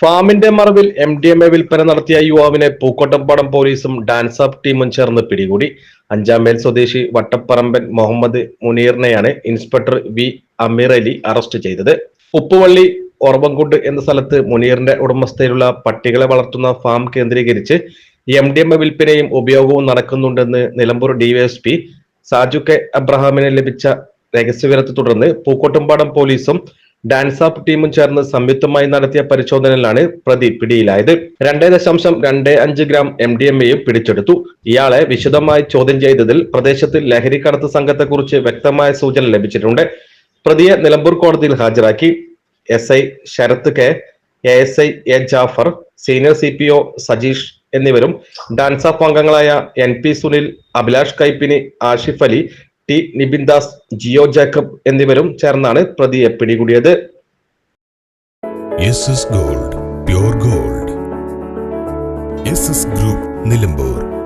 ഫാമിന്റെ മറവിൽ M D M A വിൽപ്പന നടത്തിയ യുവാവിനെ പൂക്കോട്ടമ്പാടം പോലീസും ഡാൻസ് ആപ്പ് ടീമും ചേർന്ന് പിടികൂടി. അഞ്ചാമേൽ സ്വദേശി Vattapparamban Muhammad മുനീറിനെയാണ് inspector V Ameer Ali arrest ചെയ്തത്. ഉപ്പുവള്ളി ഓർവംകുണ്ട് എന്ന സ്ഥലത്ത് മുനീറിന്റെ ഉടമസ്ഥയിലുള്ള പട്ടികളെ വളർത്തുന്ന ഫാം കേന്ദ്രീകരിച്ച് എം ഡി എം എ വിൽപ്പനയും ഉപയോഗവും നടക്കുന്നുണ്ടെന്ന് നിലമ്പൂർ ഡിവൈഎസ്പി സാജു കെ അബ്രഹാമിന് ലഭിച്ച രഹസ്യവിവരത്തെ തുടർന്ന് പൂക്കോട്ടുംപാടം പോലീസും ഡാൻസ് ആപ്പ് ടീമും ചേർന്ന് സംയുക്തമായി നടത്തിയ പരിശോധനയിലാണ് പ്രതി പിടിയിലായത്. രണ്ടേ ദശാംശം രണ്ട് അഞ്ച് ഗ്രാം എം ഡി എം എയും പിടിച്ചെടുത്തു. ഇയാളെ വിശദമായി ചോദ്യം ചെയ്തതിൽ പ്രദേശത്ത് ലഹരി കടത്ത് സംഘത്തെക്കുറിച്ച് വ്യക്തമായ സൂചന ലഭിച്ചിട്ടുണ്ട്. പ്രതിയെ നിലമ്പൂർ കോടതിയിൽ ഹാജരാക്കി. S I Sarath K A S I A Jafar senior C P O Sajeesh എന്നിവരും ഡാൻസ് ഓഫ് അംഗങ്ങളായ N P Sunil Abhilash Kaippini Ashif Ali T Nibin Das Jio Jacob എന്നിവരും ചേർന്നാണ് പ്രതിയെ പിടികൂടിയത്. Gold gold. ഗ്രൂപ്പ് നിലമ്പൂർ.